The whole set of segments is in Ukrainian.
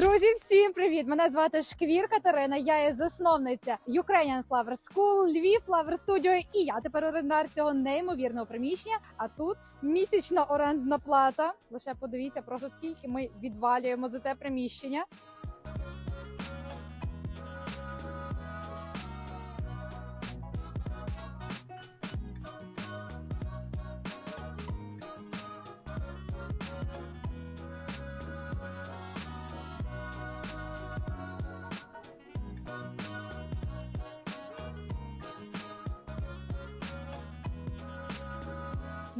Друзі, всім привіт! Мене звати Шквір Катерина. Я є засновниця Ukrainian Flower School, Львів Flower Studio і я тепер орендар цього неймовірного приміщення. А тут місячна орендна плата. Лише подивіться, просто скільки ми відвалюємо за це приміщення.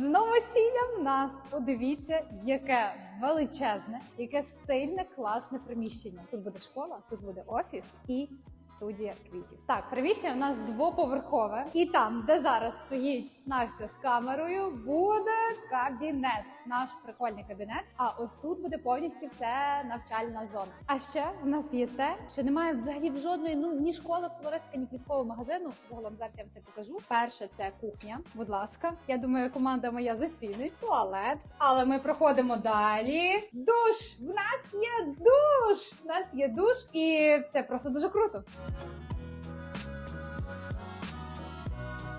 З новосіллям нас подивіться, яке величезне, яке стильне, класне приміщення. Тут буде школа, тут буде офіс і студія квітів. Так, приміщення у нас двоповерхове, і там, де зараз стоїть Настя з камерою, буде кабінет. Наш прикольний кабінет. А ось тут буде повністю все навчальна зона. А ще в нас є те, що немає взагалі в жодної ну ні школи, флористика, ні квіткового магазину. Загалом зараз я вам все покажу. Перше це кухня. Будь ласка, я думаю, команда моя зацінить туалет. Але ми проходимо далі. Душ! В нас є душ! Є душ, і це просто дуже круто.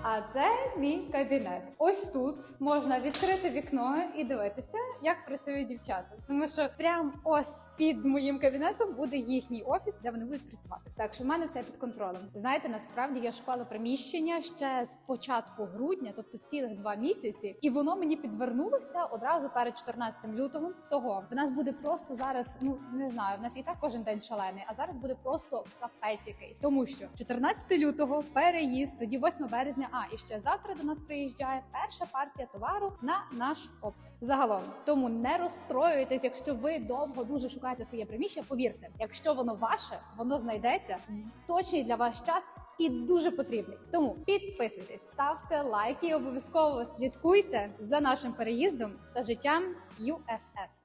А це мій кабінет. Ось тут можна відкрити вікно і дивитися, як працюють дівчата. Тому що прям ось під моїм кабінетом буде їхній офіс, де вони будуть працювати. Так що в мене все під контролем. Знаєте, насправді я шукала приміщення ще з початку грудня, тобто цілих два місяці, і воно мені підвернулося одразу перед 14 лютого. Того в нас буде просто зараз. Ну не знаю, в нас і так кожен день шалений, а зараз буде просто капець який. Тому що 14 лютого переїзд, тоді 8 березня. А і ще завтра до нас приїжджає перша партія товару на наш опт. Загалом тому не розстроюйтесь, якщо ви довго дуже шукаєте своє приміщення. Повірте, якщо воно ваше, воно знайдеться в точний для вас час і дуже потрібний. Тому підписуйтесь, ставте лайки, обов'язково слідкуйте за нашим переїздом та життям UFS.